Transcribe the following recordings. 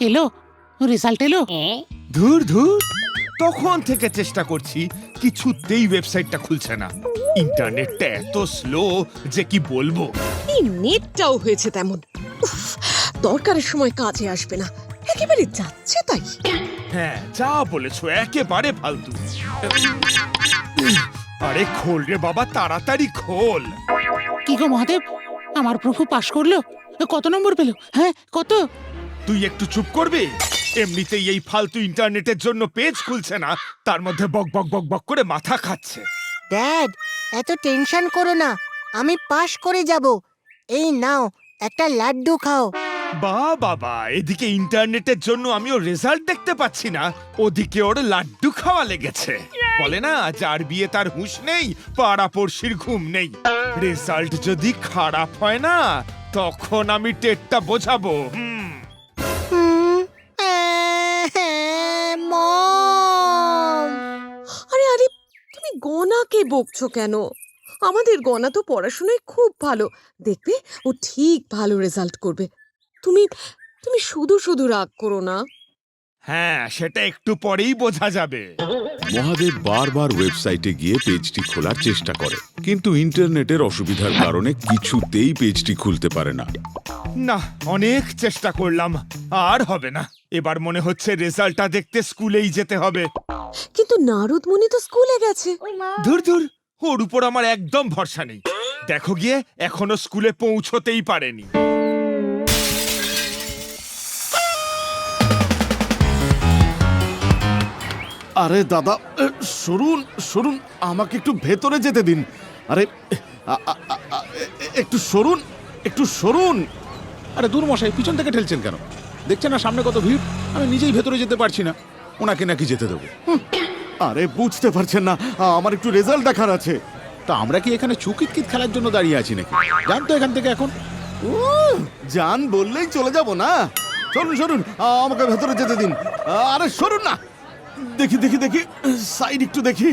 এলো রেজাল্ট এলো। ধুর ধুর। তখন থেকে চেষ্টা করছি কিছুতেই ওয়েবসাইটটা খুলছে না। ইন্টারনেটটা এত স্লো যে কি বলব? এই নেটটাও হয়েছে তেমন। উফ, দরকারের সময় কাজে আসবে না। একেবারে যাচ্ছে তাই। হ্যাঁ যা বলেছ একেবারে ফালতু। আরে খোল রে বাবা তাড়াতাড়ি খোল। কি গো মহাদেব? আমার প্রভু পাশ করল। কত নম্বর পেল? হ্যাঁ কত? তুই একটু চুপ করবি? এমনিতেই এই ফালতু ইন্টারনেটের জন্য পেজ খুলছে না তার মধ্যে বক বক বক বক করে মাথা খাচ্ছে। ড্যাড এত টেনশন করো না আমি পাশ করে যাব। এই নাও একটা লাড্ডু খাও। বা বাবা এদিকে ইন্টারনেটের জন্য আমি আমিও রেজাল্ট দেখতে পাচ্ছি না ওদিকে ওর লাড্ডু খাওয়া লেগেছে। বলে না যার বিয়ে তার হুঁশ নেই পাড়া পড়শির ঘুম নেই। রেজাল্ট যদি খারাপ হয় না তখন আমি টেটটা বোঝাবো হুম। গনাকে বকছো কেন? আমাদের গনা তো পড়াশোনায় খুব ভালো। দেখবে ও ঠিক ভালো রেজাল্ট করবে। তুমি তুমি শুধু শুধু রাগ করো না। হ্যাঁ সেটা একটু পরেই বোঝা যাবে। মহাদেব বারবার ওয়েবসাইটে গিয়ে পেজটি খোলার চেষ্টা করে। কিন্তু ইন্টারনেটের অসুবিধার কারণে কিছুতেই পেজটি খুলতে পারে না। না অনেক চেষ্টা করলাম আর হবে না। এবার মনে হচ্ছে রেজাল্টটা দেখতে স্কুলেই যেতে হবে। কিন্তু নারদ মুনি তো স্কুলে গেছে। ধুর ধুর ওর উপর আমার একদম ভরসা নেই। দেখো গিয়ে এখনও স্কুলে পৌঁছতেই পারেনি। আরে দাদা সরুন সরুন আমাকে একটু ভেতরে যেতে দিন। আরে একটু সরুন একটু সরুন। আরে দূর মশাই পিছন থেকে ঠেলছেন কেন? দেখছেন না সামনে কত ভিড়? আমি নিজেই ভেতরে যেতে পারছি না। ওনাকে নাকি যেতে দেবো আরে বুঝতে পারছেন না আমার একটু রেজাল্ট দেখার আছে তা আমরা কি এখানে চুকিতকিত খেলার জন্য দাঁড়িয়ে আছি নাকি জান তো এখান থেকে এখন যান বললেই চলে যাব না সরুন সরুন আমাকে ভেতরে যেতে দিন আরে সরুন না দেখি দেখি দেখি সাইড একটু দেখি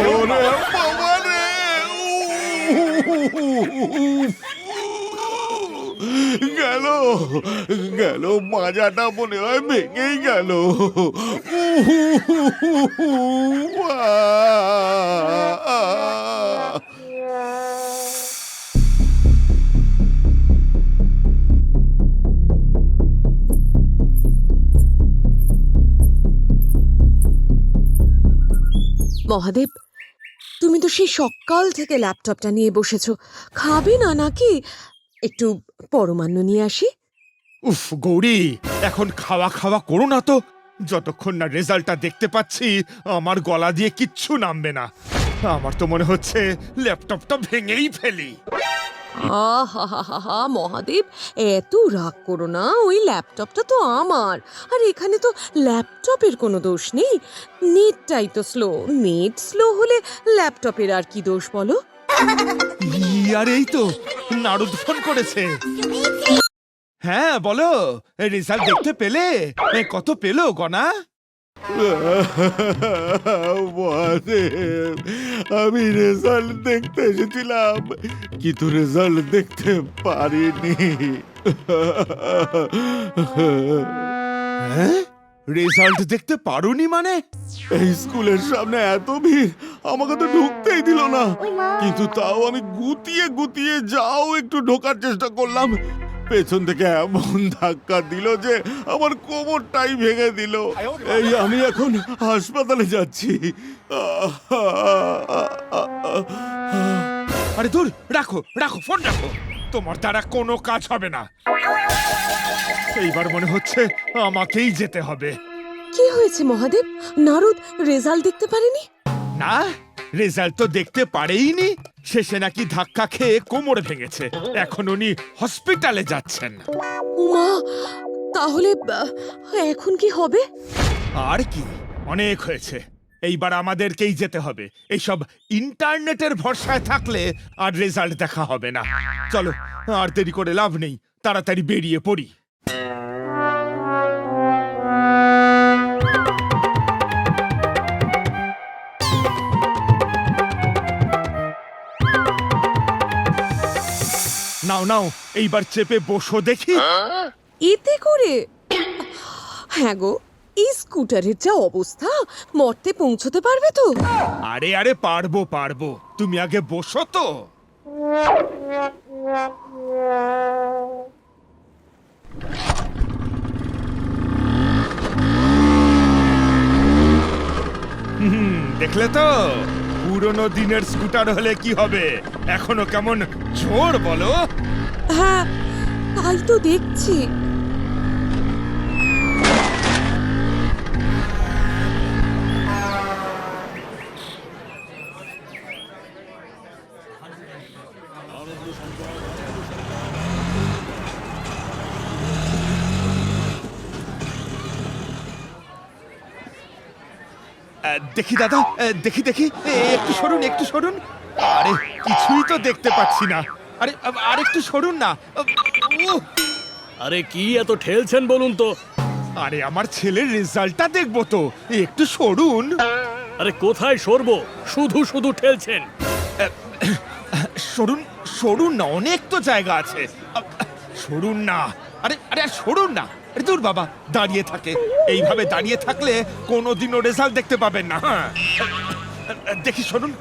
ওরে! গেল গেল, মাজাটা মনে হয় ভেঙেই গেল। মহাদেব, তুমি তো সেই সকাল থেকে ল্যাপটপটা নিয়ে বসেছো। খাবে না নাকি? একটু পরমান্ন নিয়ে আসি? উফ গৌরী এখন খাওয়া খাওয়া করো না তো। যতক্ষণ না রেজাল্টটা দেখতে পাচ্ছি আমার গলা দিয়ে কিচ্ছু নামবে না। আমার তো মনে হচ্ছে ল্যাপটপটা ভেঙেই ফেলি। আহা মহাদেব এত রাগ করো না ওই ল্যাপটপটা তো আমার। আর এখানে তো ল্যাপটপের কোনো দোষ নেই। নেটটাই তো স্লো নেট স্লো হলে ল্যাপটপের আর কি দোষ বলো? আর এই তো নারদ ফোন করেছে। হ্যাঁ বলো রেজাল্ট দেখতে পেলে? কত পেল গনা? মহাদেব আমি রেজাল্ট দেখতে এসেছিলাম কিন্তু রেজাল্ট দেখতে পারিনি। হ্যাঁ? রেজাল্ট দেখতে পারোনি মানে? এই স্কুলের সামনে এত ভিড় আমাকে তো ঢুকতেই দিল না। কিন্তু তাও আমি গুতিয়ে গুতিয়ে যাও একটু ঢোকার চেষ্টা করলাম। পেছন থেকে এমন ধাক্কা দিল যে আমার কোমরটাই ভেঙে দিল। এই আমি এখন হাসপাতালে যাচ্ছি। আরে দূর রাখো রাখো ফোন রাখো। তোমার দ্বারা কোনো কাজ হবে না। এইবার মনে হচ্ছে আমাকেই যেতে হবে। কি হয়েছে মহাদেব? নারদ রেজাল্ট দেখতে পারেনি? না রেজাল্ট তো দেখতে পারেইনি। শেষে নাকি ধাক্কা খেয়ে কোমর ভেঙেছে। এখন উনি হসপিটালে যাচ্ছেন। উমা তাহলে আহ, এখন কি হবে? আর কি? অনেক হয়েছে। এইবার আমাদেরকেই যেতে হবে। এইসব ইন্টারনেটের ভরসায় থাকলে আর রেজাল্ট দেখা হবে না। চলো আর দেরি করে লাভ নেই। তাড়াতাড়ি বেরিয়ে পড়ি। নাও নাও এইবার চেপে বসো দেখি। এতে করে? হ্যাঁ গো এই স্কুটারের যা অবস্থা মর্তে পৌঁছতে পারবে তো? আরে আরে পারব পারব। তুমি আগে বসো তো। হুম, দেখলে তো? পুরনো দিনের স্কুটার হলে কি হবে? এখনও কেমন জোর বলো। হ্যাঁ তাই তো দেখছি। দেখি দাদা দেখি দেখি। একটু সরুন একটু সরুন। আরে কিছুই তো দেখতে পাচ্ছি না। আরে আর একটু সরুন না। আরে কি এত ঠেলছেন বলুন তো? আরে আমার ছেলের রেজাল্টটা দেখব তো। একটু সরুন। আরে কোথায় সরবো? শুধু শুধু ঠেলছেন। সরুন। সরুন না অনেক তো জায়গা আছে। সরুন না। আরে আরে সরুন না। আরে দূর বাবা দাঁড়িয়ে থাকে। এইভাবে দাঁড়িয়ে থাকলে কোনোদিনও রেজাল্ট দেখতে পাবেন না হ্যাঁ। দেখি সরুন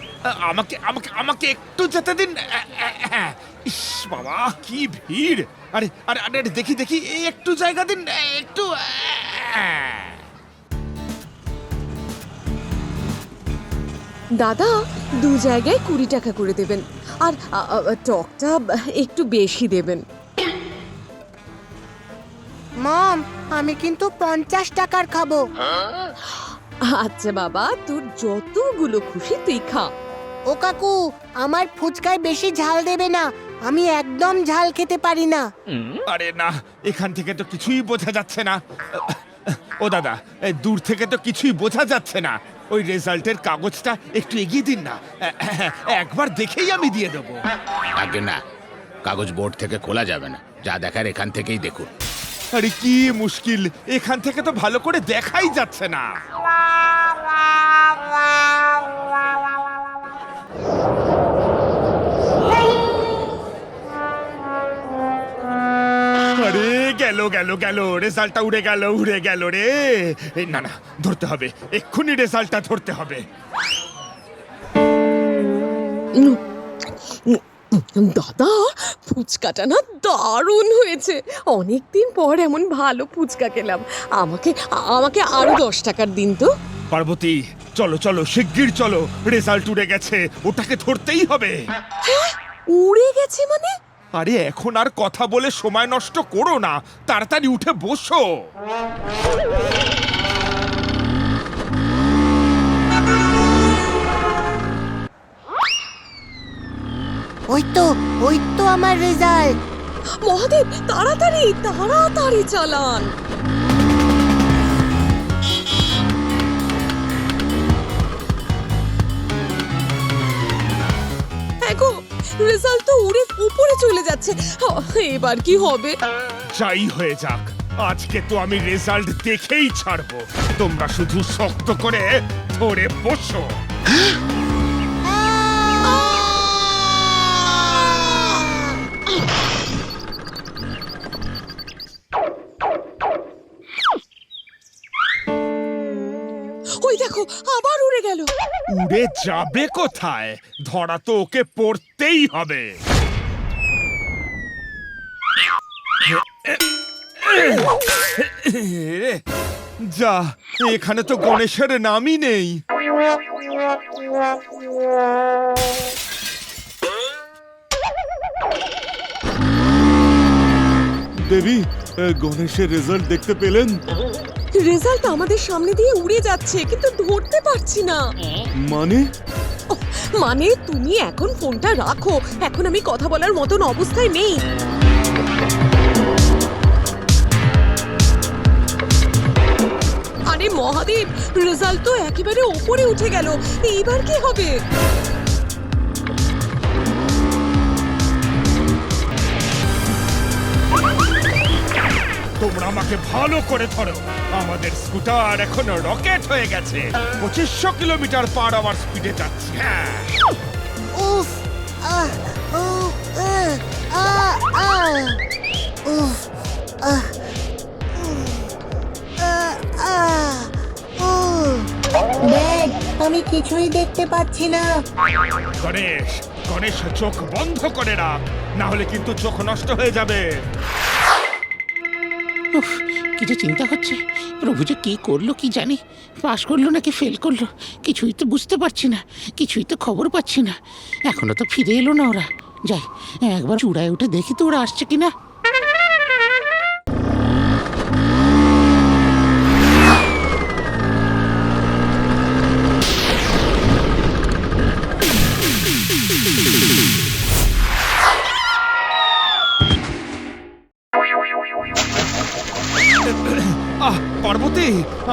আমাকে আমাকে আমাকে একটু যেতে দিন। ইস বাবা কি ভিড়। আরে আরে আরে আরে, দেখি দেখি এই একটু জায়গা দিন একটু দাদা দু জায়গায় কুড়ি টাকা করে দেবেন। আর টকটা একটু বেশি দেবেন। মম আমি কিন্তু পঞ্চাশ টাকার খাব। আচ্ছা বাবা তোর যতগুলো খুশি তুই খা। ও কাকু আমার ফুচকায় বেশি ঝাল দেবে না। আমি একদম ঝাল খেতে পারি না। আরে না এখান থেকে তো কিছুই বোঝা যাচ্ছে না। ও দাদা দূর থেকে তো কিছুই বোঝা যাচ্ছে না। ওই রেজাল্টের কাগজটা একটু এগিয়ে দিন না। একবার দেখেই আমি দিয়ে দেবো। আগে না কাগজ বোর্ড থেকে খোলা যাবে না। যা দেখার এখান থেকেই দেখুন। আরে কি মুশকিল এখান থেকে তো ভালো করে দেখাই যাচ্ছে না। গেল গেল রেজাল্টটা উড়ে গেল উড়ে গেল রে। না না ধরতে হবে। এক্ষুনি রেজাল্টটা ধরতে হবে। দাদা ফুচকাটা না দারুণ হয়েছে। অনেকদিন পর এমন ভালো ফুচকা খেলাম। আমাকে আমাকে আরও দশ টাকার দিন তো। পার্বতী চলো চলো শিগগির চলো। রেজাল্ট উড়ে গেছে ওটাকে ধরতেই হবে। উড়ে গেছে মানে? আরে এখন আর কথা বলে সময় নষ্ট করো না। তাড়াতাড়ি উঠে বসো। ওই তো ওই তো আমার রেজাল্ট। মহাদেব তাড়াতাড়ি তাড়াতাড়ি চালান। রেজাল্ট তো উড়ে উপরে চলে যাচ্ছে। এবার কি হবে? যাই হয়ে যাক, আজকে তো আমি রেজাল্ট দেখেই ছাড়বো। তোমরা শুধু শক্ত করে ধরে বসো। উড়ে যাবে কোথায়? ধরা তো ওকে পড়তেই হবে। যা, এখানে তো গণেশের নামই নেই। দেবী গণেশের রেজাল্ট দেখতে পেলেন? রেজাল্ট আমাদের সামনে দিয়ে উড়ে যাচ্ছে কিন্তু ধরতে পারছি না। মানে? মানে তুমি এখন ফোনটা রাখো এখন আমি কথা বলার মতন অবস্থায় নেই। আরে মহাদেব রেজাল্ট তো একেবারে ওপরে উঠে গেল এইবার কি হবে? তোমরা আমাকে ভালো করে ধরো। আমাদের স্কুটার এখন রকেট হয়ে গেছে। পঁচিশশো কিলোমিটার পার আওয়ার স্পিডে যাচ্ছে। হ্যাঁ। উফ আহ ও আহ আ আ উফ আহ আ আ উ দেখ আমি কিছুই দেখতে পাচ্ছি না। গণেশ গণেশ চোখ বন্ধ করে রাখ। না হলে কিন্তু চোখ নষ্ট হয়ে যাবে। উফ, কি যে চিন্তা হচ্ছে। প্রভু যে কি করল কি জানি। পাশ করল নাকি ফেল করল, কিছুই তো বুঝতে পারছি না, কিছুই তো খবর পাচ্ছি না। এখনও তো ফিরে এলো না ওরা। যাই, একবার চূড়ায় উঠে দেখি তো ওরা আসছে কিনা।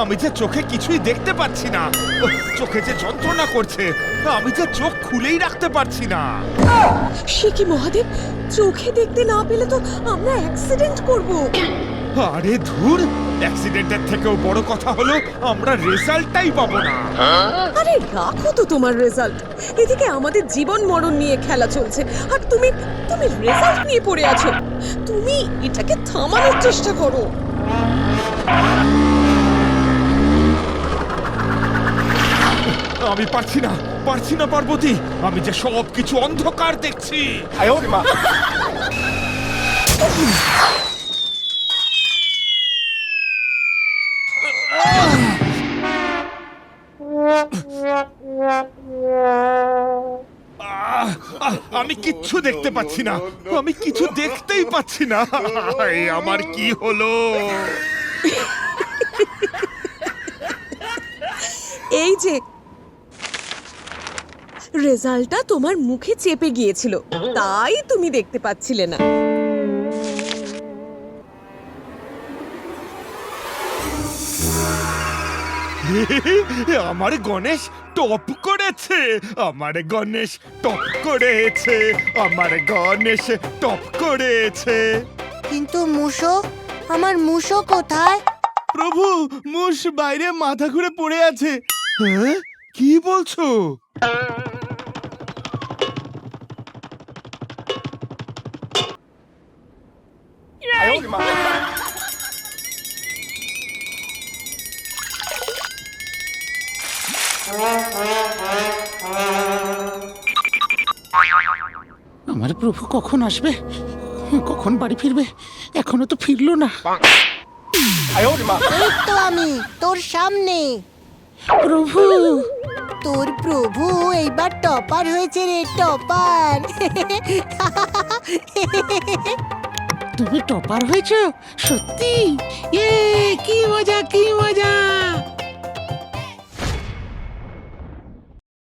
আমি যে চোখে কিছুই দেখতে পাচ্ছি না। চোখে যে যন্ত্রণা করছে আমি যে চোখ খুলেই রাখতে পারছি না। সে কি মহাদেব? চোখে দেখতে না পেলে তো আমরা অ্যাক্সিডেন্ট করব। আরে ধুর অ্যাক্সিডেন্টের থেকেও বড় কথা হলো আমরা রেজাল্টটাই পাবো না। আরে রাখো তো তোমার রেজাল্ট এদিকে আমাদের জীবন মরণ নিয়ে খেলা চলছে আর তুমি তুমি রেজাল্ট নিয়ে পড়ে আছো। তুমি এটাকে থামানোর চেষ্টা করো। আমি পারছি না পারছি না পার্বতী। আমি যে সব কিছু অন্ধকার দেখছি। আহ, আহ, আমি কিচ্ছু দেখতে পাচ্ছি না। আমি কিছু দেখতেই পাচ্ছি না। এ আমার কি হলো? এই যে রেজাল্টটা তোমার মুখে চেপে গিয়েছিল। তাই তুমি দেখতে পাচ্ছিলে না। আমার গণেশ টপ করেছে আমার গণেশ টপ করেছে আমার গণেশ টপ করেছে। কিন্তু মুশো আমার মুশো কোথায়? প্রভু মুষ বাইরে মাথা ঘুরে পড়ে আছে। হ্যাঁ? কি বলছো? আমার প্রভু কখন আসবে? কখন বাড়ি ফিরবে? এখনও তো ফিরলো না। এই তো আমি তোর সামনে। প্রভু! তোর প্রভু এইবার টপার হয়েছে রে টপার। তুমি টপার হয়েছো? সত্যি? ইয়ে কি মজা কি মজা!